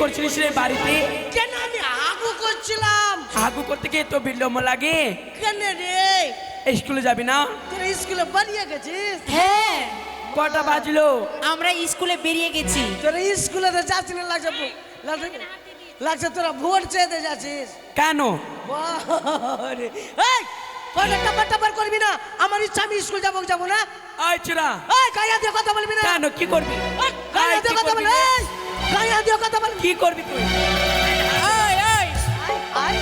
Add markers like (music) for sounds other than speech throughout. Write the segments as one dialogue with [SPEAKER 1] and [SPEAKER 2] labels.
[SPEAKER 1] করছিলিস রে বাড়িতে?
[SPEAKER 2] কেন আমি আগু করছিলাম?
[SPEAKER 1] আগু করতে গিয়ে তো বিলম্ব লাগে?
[SPEAKER 2] কেন রে?
[SPEAKER 1] স্কুলে যাবি না?
[SPEAKER 2] তোরা স্কুলে বাড়িয়ে গেছিস?
[SPEAKER 3] হ্যাঁ।
[SPEAKER 1] কটা বাজলো?
[SPEAKER 3] আমরা স্কুলে বেরিয়ে গেছি।
[SPEAKER 2] তোরা স্কুলে তো যাচ্ছি না লাগছে লাগছে লাগছে তোরা ভোট চেয়ে যাচ্ছিস।
[SPEAKER 1] কেন?
[SPEAKER 2] করবি না? আমার ইচ্ছা আমি স্কুল যাব যাব না? দিয়ে কথা বলবি না?
[SPEAKER 1] কেন? কি করবি?
[SPEAKER 2] কথা বল
[SPEAKER 1] করবি?
[SPEAKER 2] এই গায়া দিয়ে কথা বল।
[SPEAKER 1] কি করবি তুই?
[SPEAKER 3] এই, এই,
[SPEAKER 2] আয়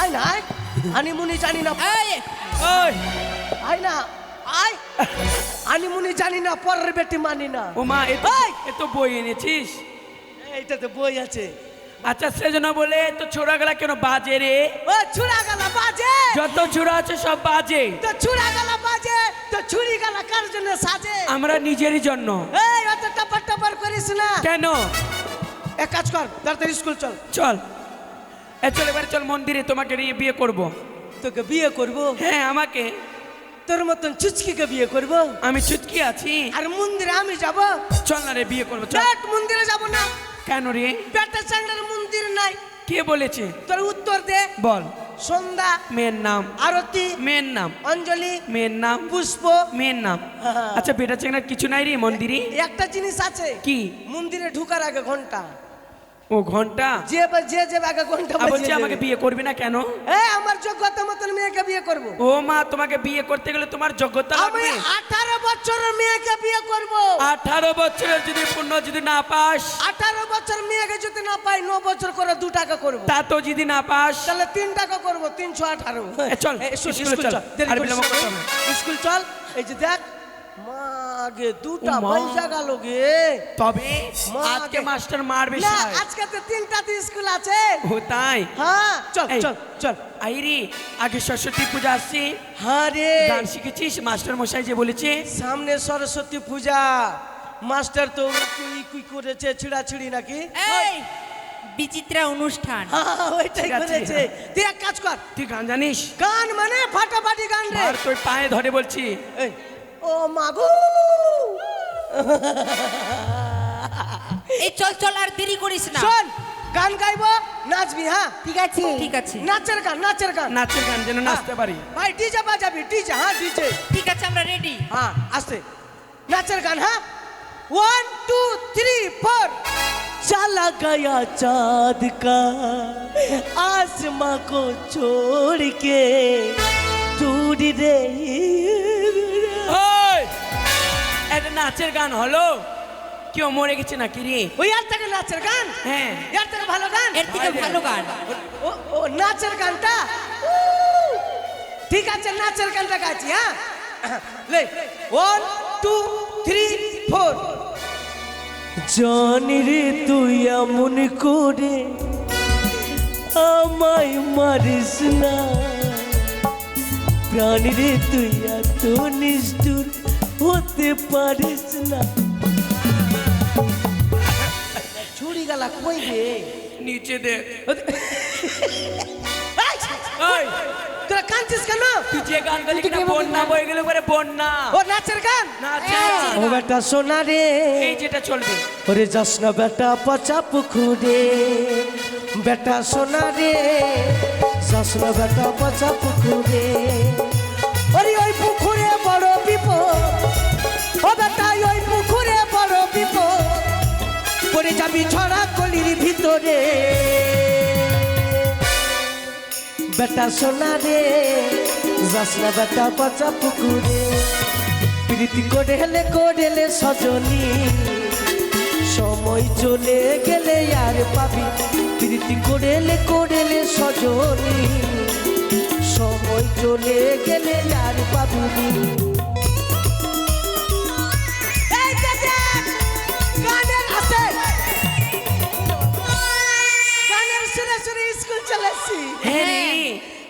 [SPEAKER 2] আয় না আয়। আনিমুনি জানি না।
[SPEAKER 3] এই,
[SPEAKER 1] ওই।
[SPEAKER 2] আয় না আয়। আনিমুনি জানি না পরের বেটি মানি না।
[SPEAKER 1] ও মা এ তো এ তো বই এনেছিস?
[SPEAKER 2] এইটাতে বই আছে।
[SPEAKER 1] আচ্ছা সেজন্য বলে তো ছোড়া গেলা কেন বাজে রে?
[SPEAKER 2] ও ছুড়া গালা বাজে।
[SPEAKER 1] যত ছোড়া আছে সব বাজে।
[SPEAKER 2] তো ছুড়া গালা বাজে তো ছুরি গালা কার জন্য সাজে?
[SPEAKER 1] আমরা নিজেরই জন্য।
[SPEAKER 2] এই। টাপার করিস না।
[SPEAKER 1] কেন?
[SPEAKER 2] এক কাজ কর তাড়াতাড়ি স্কুল চল।
[SPEAKER 1] চল। এ চল এবার চল মন্দিরে তোমাকে নিয়ে বিয়ে করব।
[SPEAKER 2] তোকে বিয়ে করব?
[SPEAKER 1] হ্যাঁ আমাকে।
[SPEAKER 2] তোর মতন চুচকিকে বিয়ে করব?
[SPEAKER 1] আমি চুচকি আছি।
[SPEAKER 2] আর মন্দিরে আমি যাব?
[SPEAKER 1] চল না রে বিয়ে করব চল।
[SPEAKER 2] পেট মন্দিরে যাব না।
[SPEAKER 1] কেন রে?
[SPEAKER 2] পেটের চাঙ্গের মন্দির নাই।
[SPEAKER 1] কে বলেছে?
[SPEAKER 2] তোর উত্তর দে।
[SPEAKER 1] বল।
[SPEAKER 2] সন্ধ্যা
[SPEAKER 1] মেয়ের নাম।
[SPEAKER 2] আরতি
[SPEAKER 1] মেয়ের নাম।
[SPEAKER 2] অঞ্জলি
[SPEAKER 1] মেয়ের নাম।
[SPEAKER 2] পুষ্প।
[SPEAKER 1] মেয়ের নাম।
[SPEAKER 2] হ্যাঁ।
[SPEAKER 1] আচ্ছা বেটা চেঙ্গার কিছু নাই রে মন্দিরে?
[SPEAKER 2] একটা জিনিস আছে।
[SPEAKER 1] কি?
[SPEAKER 2] মন্দিরে ঢুকার আগে ঘণ্টা।
[SPEAKER 1] ও ঘণ্টা?
[SPEAKER 2] যে যে যে আগে
[SPEAKER 1] ঘণ্টা বলছি আমাকে বিয়ে করবি না কেন?
[SPEAKER 2] এ আমার যোগ্যতা মতন মেয়েকে বিয়ে করব।
[SPEAKER 1] ও মা তোমাকে বিয়ে করতে গেলে তোমার যোগ্যতা লাগবে
[SPEAKER 2] আমি
[SPEAKER 1] লাগবে?
[SPEAKER 2] আঠারো বছরের মেয়েকে বিয়ে করব।
[SPEAKER 1] আঠারো বছরের যদি পূর্ণ যদি না পাস?
[SPEAKER 2] আঠারো বছর মেয়েকে যদি না পাই ন বছর করে দু টাকা করব।
[SPEAKER 1] তা তো যদি না পাস।
[SPEAKER 2] তাহলে তিন টাকা করব তিনশো আঠারো।
[SPEAKER 1] চল,
[SPEAKER 2] স্কুল-
[SPEAKER 1] চল।
[SPEAKER 2] স্কুল এই যে দেখ মাগে দুটা পয়সা গেল গে।
[SPEAKER 1] তবে
[SPEAKER 2] মা
[SPEAKER 1] আজকে মাস্টার মারবে
[SPEAKER 2] না
[SPEAKER 1] সাহেব।
[SPEAKER 2] আজকে তো স্কুল আছে।
[SPEAKER 1] ও তাই?
[SPEAKER 2] হ্যাঁ চল। চল চল।
[SPEAKER 1] আইরি আগে সরস্বতী পূজা আসছে।
[SPEAKER 2] হ্যাঁ রে।
[SPEAKER 1] গান শিখেছিস? মাস্টার মশাই যে বলেছে।
[SPEAKER 2] সামনে সরস্বতী পূজা। মাস্টার তো কি করেছে ছিড়াছিড়ি নাকি?
[SPEAKER 3] এই বিচিত্রা অনুষ্ঠান।
[SPEAKER 2] ওইটাই করেছে। তুই এক কাজ কর।
[SPEAKER 1] তুই গান জানিস?
[SPEAKER 2] গান মানে ফাটাফাটি গান রে।
[SPEAKER 1] আর তুই পায়ে ধরে বলছি।
[SPEAKER 2] এই ও মাগু।
[SPEAKER 3] এই চল চল আর দেরি করিস না।
[SPEAKER 2] চল গান গাইবো নাচবি হ্যাঁ?
[SPEAKER 3] ঠিক আছে ঠিক আছে।
[SPEAKER 2] নাচের গান নাচের গান।
[SPEAKER 1] নাচের গান যেন হ্যাঁ। নাচতে পারি।
[SPEAKER 2] ভাই ডিজে বাজাবি ডিজে হ্যাঁ ডিজে।
[SPEAKER 3] ঠিক আছে আমরা রেডি
[SPEAKER 2] হ্যাঁ আসতে। নাচের গান হ্যাঁ? वन टू थ्री फोर चला गया चांद का आसमां को छोड़ के दूर रही
[SPEAKER 1] ওই এটা নাচের গান হলো কেউ মরে গেছে নাকি রে
[SPEAKER 2] ও यार तक नाचर गान
[SPEAKER 1] হ্যাঁ
[SPEAKER 2] यार तक ভালো গান
[SPEAKER 3] এর থেকে ভালো গান
[SPEAKER 2] ও ও নাচের গানটা উ, ঠিক আছে নাচের গানটা গাইছি হ্যাঁ লে ওয়ান টু থ্রি ফোর জানি রে তুই এমন করে আমায় মারিস না। প্রাণ রে তুই এত নিষ্ঠুর হতে পারিস না। ছুরি গালা কই রে?
[SPEAKER 1] নিচে দে।
[SPEAKER 2] তোরা কাঁদছিস কেন?
[SPEAKER 1] তুই যে গান গালি কিনা বন্যা বয়ে গেলে পরে বন্যা।
[SPEAKER 2] ও নাচের গান?
[SPEAKER 1] নাচের।
[SPEAKER 2] ও বেটা সোনা রে
[SPEAKER 1] এই যেটা চলবে।
[SPEAKER 2] ওরে যাস না বেটা পচা পুকুরে। বেটা সোনা রে যাস না বেটা পচা পুকুরে। ওরে ওই পুকুরে বড় বিপদ। ও বেটা ওই পুকুরে বড় বিপদ। পড়ে যাবি ছড়া কলির ভিতরে। বেটা সোনা রে যাস না বেটা পচা পুকুরে। প্রীতি করে হেলে করেলে সজনী। সময় চলে গেলে আর পাবি, প্রীতি করেলে করেলে সজনী। সময় চলে গেলে আর পাবি।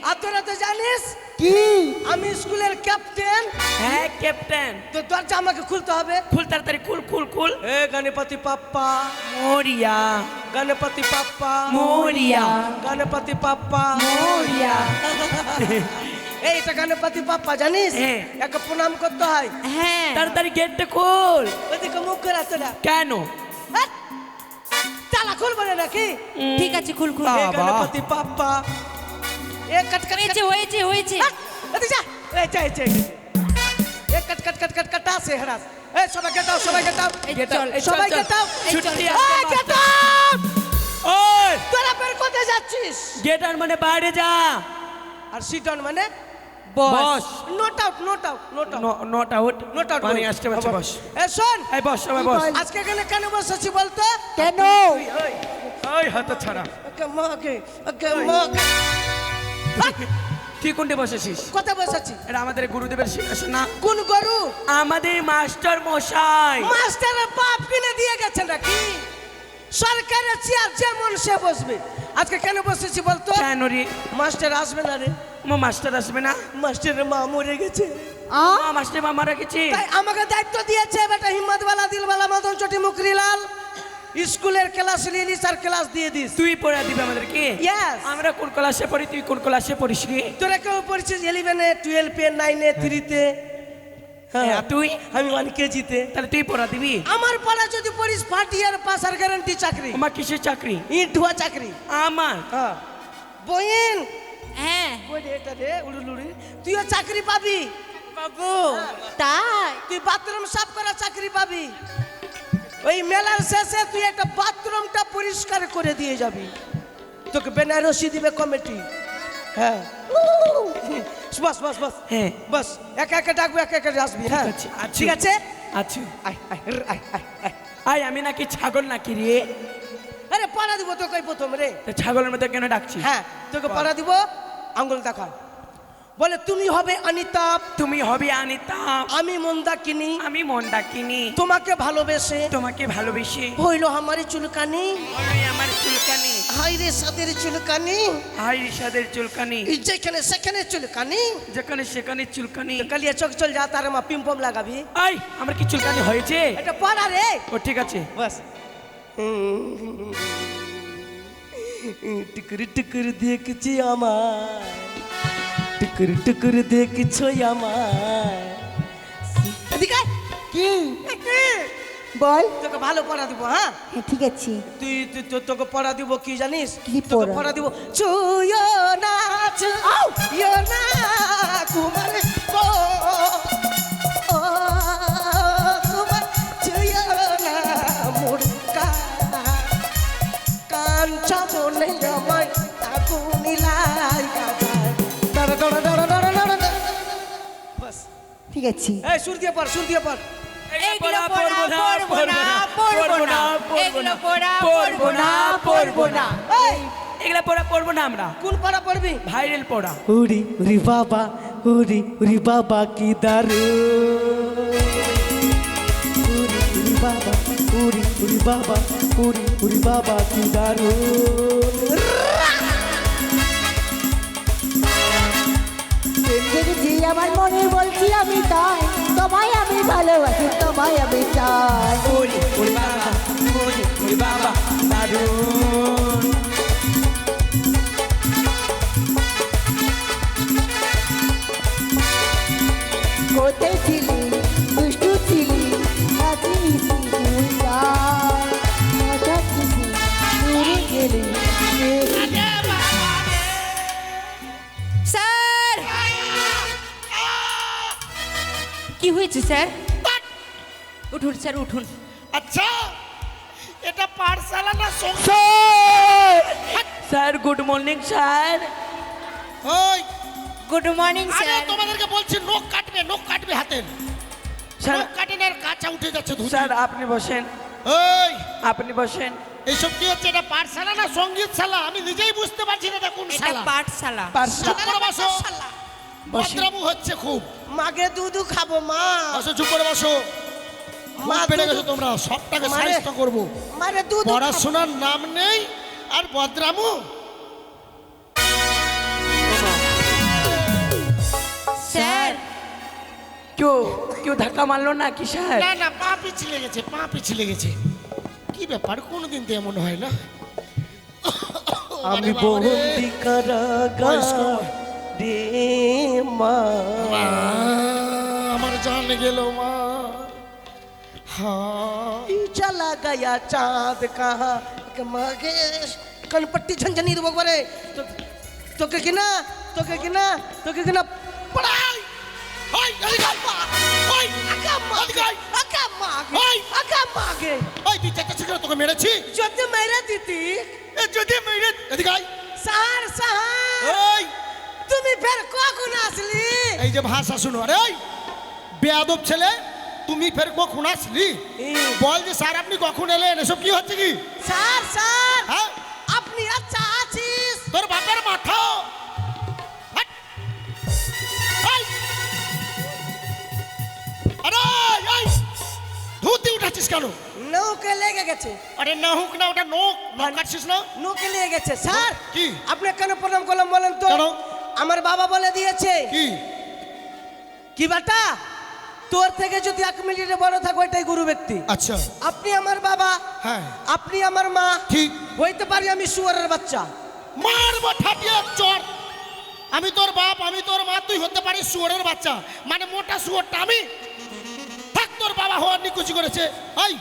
[SPEAKER 2] আর তোরা তো জানিস কি? আমি স্কুলের ক্যাপ্টেন
[SPEAKER 1] হ্যাঁ ক্যাপ্টেন
[SPEAKER 2] তো দরজা আমাকে খুলতে হবে।
[SPEAKER 1] খুল তাড়াতাড়ি খুল খুল খুল।
[SPEAKER 2] এ গণপতি পাপ্পা।
[SPEAKER 1] মরিয়া।
[SPEAKER 2] গণপতি পাপ্পা।
[SPEAKER 1] মরিয়া।
[SPEAKER 2] গণপতি পাপ্পা।
[SPEAKER 1] মরিয়া। (laughs)
[SPEAKER 2] গণপতি পাপ্পা জানিস?
[SPEAKER 1] হ্যাঁ।
[SPEAKER 2] একে প্রণাম করতে হয়।
[SPEAKER 3] হ্যাঁ।
[SPEAKER 1] তাড়াতাড়ি গেটটা খোল।
[SPEAKER 2] ওদিকে মুখ করে তোরা
[SPEAKER 1] কেন?
[SPEAKER 2] হাট! তালা খুলবো না নাকি?
[SPEAKER 3] ঠিক আছে খুল খুল।
[SPEAKER 2] গণপতি বাপ্পা এ কট কট
[SPEAKER 3] হয়েছে হয়েছে হয়েছে।
[SPEAKER 2] হ্যাঁ, এদিকে যা। এই যা এই যা। এ কট কট কট কট কটা সে হরাস। এ সবাই
[SPEAKER 1] ছুটি
[SPEAKER 2] এই। গেটাও
[SPEAKER 1] ওই।
[SPEAKER 2] তোরা বের কোথায় যাচ্ছিস?
[SPEAKER 1] গেটার মানে বাইরে যা।
[SPEAKER 2] আর সিটন মানে boss. Note out note out note
[SPEAKER 1] out not out
[SPEAKER 2] note out
[SPEAKER 1] মানে আসতে পারছে বস।
[SPEAKER 2] এ শোন।
[SPEAKER 1] এই বস সবাই বস।
[SPEAKER 2] আজকে এখানে কেন বসেছি বলতো?
[SPEAKER 3] কেন?
[SPEAKER 1] ওই হাত ছাড়া।
[SPEAKER 2] ওকে মাকে ওকে মাকে (laughs)
[SPEAKER 1] তুই কোনটি বসেছিস?
[SPEAKER 2] কোথায় বসেছি?
[SPEAKER 1] এটা আমাদের গুরুদেবের সিংহাসন না?
[SPEAKER 2] কোন গরু?
[SPEAKER 1] আমাদের মাস্টার মশাই।
[SPEAKER 2] মাস্টারের বাপ কিনে দিয়ে গেছেন নাকি? সরকারের চেয়ার যেমন সে বসবে। আজকে কেন বসেছি বলতো?
[SPEAKER 1] কেন রে?
[SPEAKER 2] মাস্টার আসবে না রে।
[SPEAKER 1] মো মাস্টার আসবে না?
[SPEAKER 2] মাস্টারের মা মরে গেছে।
[SPEAKER 1] মাস্টার মা মারা গেছে।
[SPEAKER 2] তাই আমাকে দায়িত্ব দিয়েছে বেটা হিম্মতওয়ালা দিলওয়ালা মদন চটি মুকরিলাল স্কুলের ক্লাস নিয়ে নিস আর ক্লাস দিয়ে দিস।
[SPEAKER 1] তুই পড়া দিবি আমাদেরকে?
[SPEAKER 2] Yes.
[SPEAKER 1] আমরা কোন ক্লাসে পড়ি তুই কোন ক্লাসে পড়িস রে?
[SPEAKER 2] তোরা কেউ পড়ছিস ইলেভেনে টুয়েলভে নাইনে থ্রিতে হ্যাঁ
[SPEAKER 1] তুই?
[SPEAKER 2] আমি ওয়ান কেজিতে
[SPEAKER 1] তাহলে তুই পড়া দিবি?
[SPEAKER 2] আমার পড়া যদি পড়িস ফার্স্ট ইয়ার পাস আর গ্যারান্টি চাকরি।
[SPEAKER 1] আমার কিসের চাকরি?
[SPEAKER 2] ইট ধোয়া চাকরি।
[SPEAKER 1] আমার?
[SPEAKER 2] হ্যাঁ। বইন
[SPEAKER 3] হ্যাঁ।
[SPEAKER 2] এটা রে উড়ুলুড়ি তুইও চাকরি পাবি।
[SPEAKER 3] বাবু তাই।
[SPEAKER 2] তুই বাথরুম সাফ করা চাকরি পাবি। ওই মেলার শেষে তুই একটা বাথরুমটা পরিষ্কার করে দিয়ে যাবি। তোকে বেনারসি দিবে কমিটি। হ্যাঁ। (laughs) বাস বাস বাস।
[SPEAKER 1] হ্যাঁ।
[SPEAKER 2] বাস একা একা ডাকবো একা একা আসবি হ্যাঁ। ঠিক আছে?
[SPEAKER 1] আচ্ছা।
[SPEAKER 2] আয়
[SPEAKER 1] আমি নাকি ছাগল নাকি রে?
[SPEAKER 2] আরে পাড়া দিব তোকে প্রথম রে।
[SPEAKER 1] ছাগলের মধ্যে কেন ডাকছি
[SPEAKER 2] হ্যাঁ তোকে পাড়া দিব আঙ্গুল দেখা। বলে তুমি হবে অনিতাপ
[SPEAKER 1] তুমি হবে অনিতাপ
[SPEAKER 2] আমি মন্দাকিনী
[SPEAKER 1] আমি মন ডাকিনি
[SPEAKER 2] তোমাকে ভালোবেসে
[SPEAKER 1] তোমাকে ভালোবেসে
[SPEAKER 2] হইল আমারই চুলকানি
[SPEAKER 1] আমার চুলকানি
[SPEAKER 2] হাই রে সাদের চুলকানি
[SPEAKER 1] হাই রিসাদের চুলকানি
[SPEAKER 2] যেখানে সেখানে চুলকানি
[SPEAKER 1] যেখানে সেখানে চুলকানি
[SPEAKER 2] কালিয়া চক চল যা তার মা পিম্পম লাগাবি
[SPEAKER 1] আই আমার কি চুলকানি হয়েছে
[SPEAKER 2] এটা পড়া রে
[SPEAKER 1] ও ঠিক আছে
[SPEAKER 2] বাস টুকুর টুকুর দেখছি আমার টুকুর টুকুর দেখছ আমার এদিকে
[SPEAKER 4] কি বল।
[SPEAKER 2] তোকে ভালো পড়া দিব হ্যাঁ?
[SPEAKER 4] হ্যাঁ ঠিক আছে।
[SPEAKER 2] তুই তুই তো- তোকে পড়া দিব কি জানিস?
[SPEAKER 4] কি
[SPEAKER 2] তোকে
[SPEAKER 4] পড়া?
[SPEAKER 2] দিব। চুয়ো নাচ ইয়ো না কুমার।
[SPEAKER 4] ঠিক আছে।
[SPEAKER 2] এই সুর দিয়ে পড় সুর দিয়ে পড়।
[SPEAKER 3] এগুলো পড়া পড়ব না। পড়ব না এগুলো পড়া পড়ব না পড়ব না।
[SPEAKER 1] এগুলা পড়া পড়ব না আমরা।
[SPEAKER 2] কোন পড়া পড়বি?
[SPEAKER 1] ভাইরাল পড়া।
[SPEAKER 2] উরি উরি বাবা উরি উরি বাবা কি দারু। উরি উরি বাবা উরি উরি বাবা উরি উরি বাবা কি দারু।
[SPEAKER 4] আমার মনে বলছি আমি তাই। তোমায় আমি ভালোবাসি তোমায় আমি চাই।
[SPEAKER 3] উঠুন উঠুন।
[SPEAKER 5] আচ্ছা এটা পাঠশালা না সং-
[SPEAKER 1] স্যার! Good morning sir.
[SPEAKER 5] ওই।
[SPEAKER 3] গুড মর্নিং
[SPEAKER 5] আরে
[SPEAKER 3] স্যার।
[SPEAKER 5] তোমাদেরকে বলছি নখ কাটবে নখ কাটবে হাতে।
[SPEAKER 1] স্যার
[SPEAKER 5] নখ কাটেন আর কাঁচা উঠে যাচ্ছে ধুতি।
[SPEAKER 1] স্যার আপনি বসেন।
[SPEAKER 5] ওই।
[SPEAKER 1] আপনি বসেন।
[SPEAKER 5] এইসব কি হচ্ছে? এটা পাঠশালা না সংগীত শালা? আমি নিজেই বুঝতে পারছি না এটা কোন
[SPEAKER 3] এটা
[SPEAKER 5] শালা।
[SPEAKER 3] পাঠশালা।
[SPEAKER 5] করে বসো। ভদ্রামু হচ্ছে খুব।
[SPEAKER 2] মাগে দুধু খাব মা।
[SPEAKER 5] বসো চুপ করে বসো।
[SPEAKER 2] মা
[SPEAKER 5] পেরে গেছো তোমরা সবটাকে সাহিত্য করব। পড়াশোনার নাম নেই আর বদ্রামু
[SPEAKER 3] স্যার
[SPEAKER 1] কেউ কেউ ধাক্কা মারলো না কি স্যার?
[SPEAKER 5] না না পা পিছলে গেছে পা পিছলে গেছে। কি ব্যাপার কোনোদিন তো এমন হয় না?
[SPEAKER 2] আমি বন্দি কারাগার মা,
[SPEAKER 5] আমার জান গেল মা। हाँ
[SPEAKER 2] चला गया चांद कहा मगेश कनपट्टी झंझनी तो बकबरे तो तो के किना तो के किना तो के
[SPEAKER 5] किना पढ़ाई हाय अधिकार
[SPEAKER 2] पा
[SPEAKER 5] हाय
[SPEAKER 2] अका
[SPEAKER 5] मागे
[SPEAKER 2] अका मागे
[SPEAKER 5] हाय
[SPEAKER 2] अका मागे
[SPEAKER 5] हाय दी चक्कर चक्कर तो के
[SPEAKER 2] मेरे छी जदे
[SPEAKER 5] मेरे दीती ए जदे मेरे
[SPEAKER 2] अधिकार सहार
[SPEAKER 5] सहार ओय
[SPEAKER 2] তুমি ফের কখন আসলি
[SPEAKER 5] এই যে ভাষা শুনো আরে ওই বেয়াদব ছেলে তুমি ফের কখন আসলি? বল যে স্যার আপনি কখন এলেন? এসব কি হচ্ছে কি?
[SPEAKER 2] Sir sir.
[SPEAKER 5] হ্যাঁ?
[SPEAKER 2] আপনি আচ্ছা আছিস?
[SPEAKER 5] তোর বাপের মাথা। ধুতি উঠাচ্ছিস কেন?
[SPEAKER 2] নৌকে লেগে গেছে।
[SPEAKER 5] আরে না হুক না ওটা নোক নোক কাটছিস না?
[SPEAKER 2] নৌকে লেগে গেছে। স্যার
[SPEAKER 5] কি?
[SPEAKER 2] আপনি কেন প্রণাম করলাম বলেন তো? আমার বাবা বলে দিয়েছে।
[SPEAKER 5] কি?
[SPEAKER 2] কি বাটা? তোর থেকে যদি এক মিনিটে বড় থাকো এটাই গুরু ব্যক্তি।
[SPEAKER 5] আচ্ছা।
[SPEAKER 2] আপনি আমার বাবা
[SPEAKER 5] হ্যাঁ।
[SPEAKER 2] আপনি আমার মা।
[SPEAKER 5] ঠিক।
[SPEAKER 2] হইতে পারি আমি শুয়ারের বাচ্চা।
[SPEAKER 5] মারবো ঠাটিয়ে চর। আমি তোর বাপ আমি তোর মা তুই হতে পারিস শুয়োরের বাচ্চা। মানে মোটা শুয়োরটা আমি। থাক তোর বাবা হওয়ার নিকুচি করেছে। এই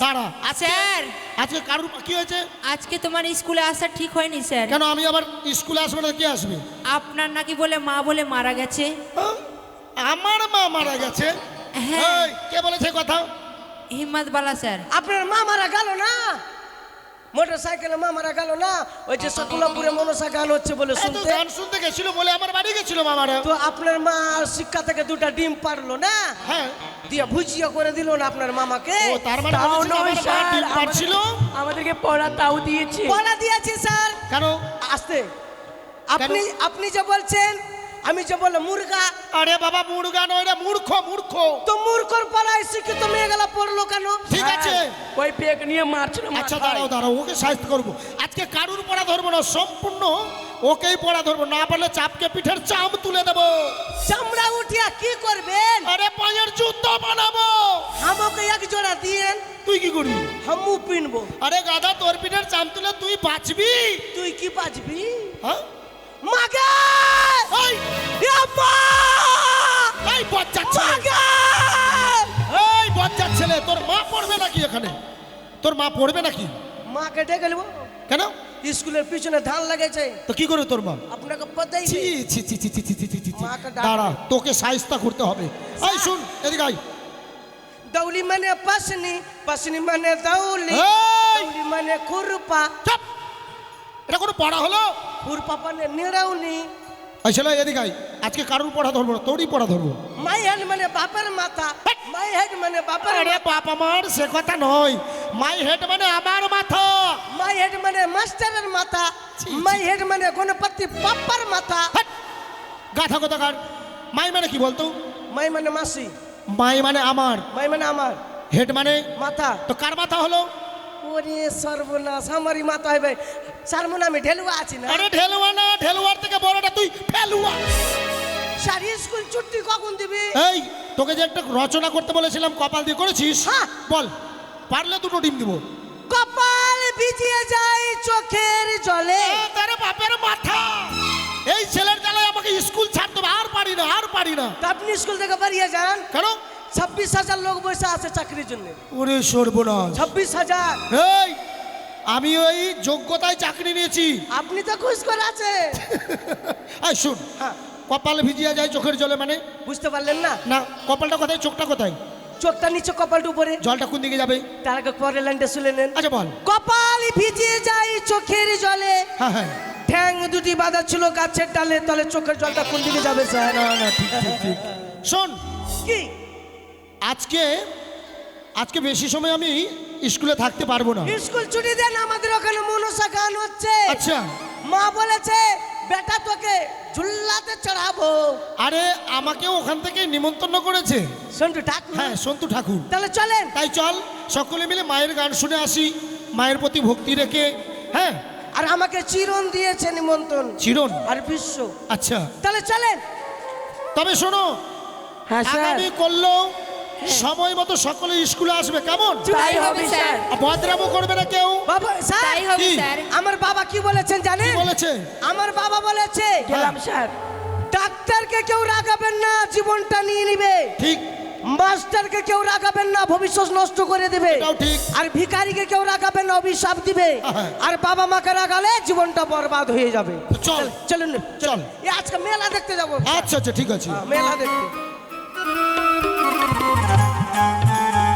[SPEAKER 5] দাঁড়া।
[SPEAKER 3] স্যার।
[SPEAKER 5] আজকে কারুর কি হয়েছে?
[SPEAKER 3] আজকে তোমার স্কুলে আসা ঠিক হয়নি স্যার।
[SPEAKER 5] কেন আমি আবার স্কুলে আসব না কে আসবে?
[SPEAKER 3] আপনার নাকি বলে মা বলে মারা গেছে।
[SPEAKER 5] হ্যাঁ? আমার মা মারা গেছে।
[SPEAKER 3] হ্যাঁ।
[SPEAKER 5] কে বলেছে কথা?
[SPEAKER 3] হিম্মত বালা স্যার।
[SPEAKER 2] আপনার মা মারা গেল না? মোটর সাইকেলে মা মারা গেল না? ওই যে সকুলাপুরে মনসা গান হচ্ছে বলে শুনতে।
[SPEAKER 5] গান শুনতে গেছিল বলে আমার বাড়ি গেছিল মামারা
[SPEAKER 2] তো আপনার মা শিক্ষা থেকে দুটা ডিম পারল না?
[SPEAKER 5] হ্যাঁ।
[SPEAKER 2] দিয়ে ভুজিয়া করে দিল না আপনার মামাকে?
[SPEAKER 5] ও তার মানে
[SPEAKER 1] তাও নয় স্যার
[SPEAKER 5] ডিম পাড়ছিল
[SPEAKER 1] আমাদেরকে পড়া তাও দিয়েছে।
[SPEAKER 2] বলা দিয়েছি স্যার।
[SPEAKER 5] কেন?
[SPEAKER 2] আসতে। আপনি আপনি যে বলছেন আমি যে বলে মুরগা?
[SPEAKER 5] আরে বাবা মুরগা নয় রে মূর্খ মূর্খ।
[SPEAKER 2] তো মূর্খর পাড়ায় শিক্ষিত মেয়ে গেলা পড়ল কেন?
[SPEAKER 5] ঠিক আছে।
[SPEAKER 1] হ্যাঁ, ওই পেক নিয়ে মারছিল
[SPEAKER 5] আচ্ছা। দাঁড়াও দাঁড়াও ওকে সাহিত্য করব। আজকে কারুর পড়া ধরবো না সম্পূর্ণ ওকেই পড়া ধরবো। না পারলে চাপকে পিঠের চাম তুলে দেবো।
[SPEAKER 2] চামড়া উঠিয়া কি করবেন?
[SPEAKER 5] আরে পায়ের জুতো বানাবো।
[SPEAKER 2] আমাকে এক জোড়া দিয়েন।
[SPEAKER 5] তুই কি করবি?
[SPEAKER 2] হামু পিনবো।
[SPEAKER 5] আরে গাদা তোর পিঠের চাম তুলে তুই বাঁচবি?
[SPEAKER 2] তুই কি বাজবি
[SPEAKER 5] হ্যাঁ? তোর মা পড়বে নাকি?
[SPEAKER 2] মাকে ডেকে নেব
[SPEAKER 5] কেন?
[SPEAKER 2] স্কুলের পিছনে ধান লেগেছে।
[SPEAKER 5] তো কি করে তোর মা?
[SPEAKER 2] আপনাকে পতাই
[SPEAKER 5] ছি। ছি ছি ছি ছি ছি ছি ছি ছি। দাঁড়া তোকে সাহিস্তা করতে হবে। এই শুন এদিকে আয়।
[SPEAKER 2] দৌলি মানে পাসনি পাসনি মানে দৌলি! দৌলি মানে খুরপা।
[SPEAKER 5] চাপ! এটা কোনো পড়া হলো?
[SPEAKER 2] খুরপা মানে নিরাউনি
[SPEAKER 5] ছেলে এদিকে আজকে কারুর পড়া ধরবো না তোরই পড়া ধরবো।
[SPEAKER 2] মাই হেড মানে বাপের মাথা মাই হেড মানে বাপের
[SPEAKER 5] আরে বাপ আমার সে কথা নয়। মাই হেড মানে আমার মাথা।
[SPEAKER 2] মাই হেড মানে মাস্টারের মাথা মাই হেড মানে গণপতি বাপ্পার মাথা!
[SPEAKER 5] গাধা কথা কার। মাই মানে কি বলতো?
[SPEAKER 2] মাই মানে মাসি।
[SPEAKER 5] মাই মানে আমার।
[SPEAKER 2] মাই মানে আমার।
[SPEAKER 5] হেড মানে?
[SPEAKER 2] মাথা।
[SPEAKER 5] তো কার মাথা হলো?
[SPEAKER 2] ওরে সর্বনাশ আমারই মাথা হবে। সারমন আমি ঢেলুয়া আছি না।
[SPEAKER 5] আরে ঢেলুয়া না ঢেলুয়ার থেকে বড়টা তুই ফেলুয়া।
[SPEAKER 2] সারি স্কুল ছুটি কখন দিবি?
[SPEAKER 5] এই তোকে যে একটা রচনা করতে বলেছিলাম কপাল দিয়ে করেছিস?
[SPEAKER 2] হ্যাঁ।
[SPEAKER 5] বল পারলে দুটো ডিম দিব।
[SPEAKER 2] কপাল ভিজিয়ে যায় চোখের জলে।
[SPEAKER 5] তার বাপের মাথা। এই ছেলের জ্বালায় আমাকে স্কুল ছাড়তে হবে আর পারি না আর পারি না।
[SPEAKER 2] আপনি স্কুল থেকে বেরিয়ে যান।
[SPEAKER 5] কেন?
[SPEAKER 2] ছাব্বিশ হাজার লোক বসে আছে চাকরির জন্য।
[SPEAKER 5] ওরে সর্বনাশ।
[SPEAKER 2] ছাব্বিশ হাজার।
[SPEAKER 5] এই আমি ওই যোগ্যতায় চাকরি নিয়েছি।
[SPEAKER 2] আপনি তো খুশ করে আছে। (laughs)
[SPEAKER 5] এই শুন
[SPEAKER 2] হ্যাঁ।
[SPEAKER 5] কপাল ভিজিয়া যায় চোখের জলে মানে?
[SPEAKER 2] বুঝতে পারলেন না?
[SPEAKER 5] না কপালটা কোথায় চোখটা কোথায়?
[SPEAKER 2] চোখটা নিচে কপালটা উপরে।
[SPEAKER 5] জলটা কোন দিকে যাবে?
[SPEAKER 2] তার আগে পরের লাইনটা শুনে নেন।
[SPEAKER 5] আচ্ছা বল।
[SPEAKER 2] কপাল ভিজিয়ে যায় চোখের জলে।
[SPEAKER 5] হ্যাঁ হ্যাঁ।
[SPEAKER 2] ঠ্যাং দুটি বাঁধা ছিল গাছের ডালে। তাহলে চোখের জলটা কোন দিকে যাবে স্যার?
[SPEAKER 5] না না ঠিক ঠিক ঠিক। (laughs) শোন।
[SPEAKER 2] কি?
[SPEAKER 5] আজকে আজকে বেশি সময় আমি স্কুলে থাকতে পারব না।
[SPEAKER 2] স্কুল ছুটি দেন আমাদের ওখানে মনসা গান হচ্ছে।
[SPEAKER 5] আচ্ছা।
[SPEAKER 2] মা বলেছে বেটা তোকে ঝুল্লাতে চড়াবো।
[SPEAKER 5] আরে আমাকে ওখান থেকে নিমন্ত্রণ করেছে।
[SPEAKER 2] সন্তু ঠাকুর।
[SPEAKER 5] হ্যাঁ সন্তু ঠাকুর।
[SPEAKER 2] তাহলে চলেন।
[SPEAKER 5] তাই চল সকলে মিলে মায়ের গান শুনে আসি মায়ের প্রতি ভক্তি রেখে। হ্যাঁ।
[SPEAKER 2] আর আমাকে চিরন দিয়েছে নিমন্ত্রণ।
[SPEAKER 5] চিরন?
[SPEAKER 2] আর বিশ্ব।
[SPEAKER 5] আচ্ছা।
[SPEAKER 2] তাহলে চলেন।
[SPEAKER 5] তবে শোনো
[SPEAKER 1] হ্যাঁ স্যার।
[SPEAKER 5] আগামী করলেও সময় মতো সকলে স্কুলে আসবে কেমন?
[SPEAKER 1] তাই হবে স্যার।
[SPEAKER 5] আর বদরামও করবে না কেউ?
[SPEAKER 2] বাবা স্যার।
[SPEAKER 3] তাই হবে স্যার।
[SPEAKER 2] আমার বাবা কি বলেছেন
[SPEAKER 5] কি
[SPEAKER 2] জানেন
[SPEAKER 5] বলেছে?
[SPEAKER 2] আমার বাবা বলেছে
[SPEAKER 1] গেলাম স্যার।
[SPEAKER 2] ডাক্তারকে কেউ রাখাবেন না জীবনটা নিয়ে নিবে।
[SPEAKER 5] ঠিক।
[SPEAKER 2] মাস্টারকে কেউ রাখাবেন না ভবিষ্যৎ নষ্ট করে দেবে।
[SPEAKER 5] এটাও ঠিক।
[SPEAKER 2] আর ভিখারিকে কেউ রাখাবেন না অভিশাপ দিবে।
[SPEAKER 5] হ্যাঁ।
[SPEAKER 2] আর বাবা মাকে রাখালে জীবনটা বরবাদ হয়ে যাবে।
[SPEAKER 5] চল।
[SPEAKER 2] চলুন
[SPEAKER 5] চল।
[SPEAKER 2] এ আজকে মেলা দেখতে যাব।
[SPEAKER 5] আচ্ছা আচ্ছা ঠিক আছে।
[SPEAKER 2] মেলা দেখতে।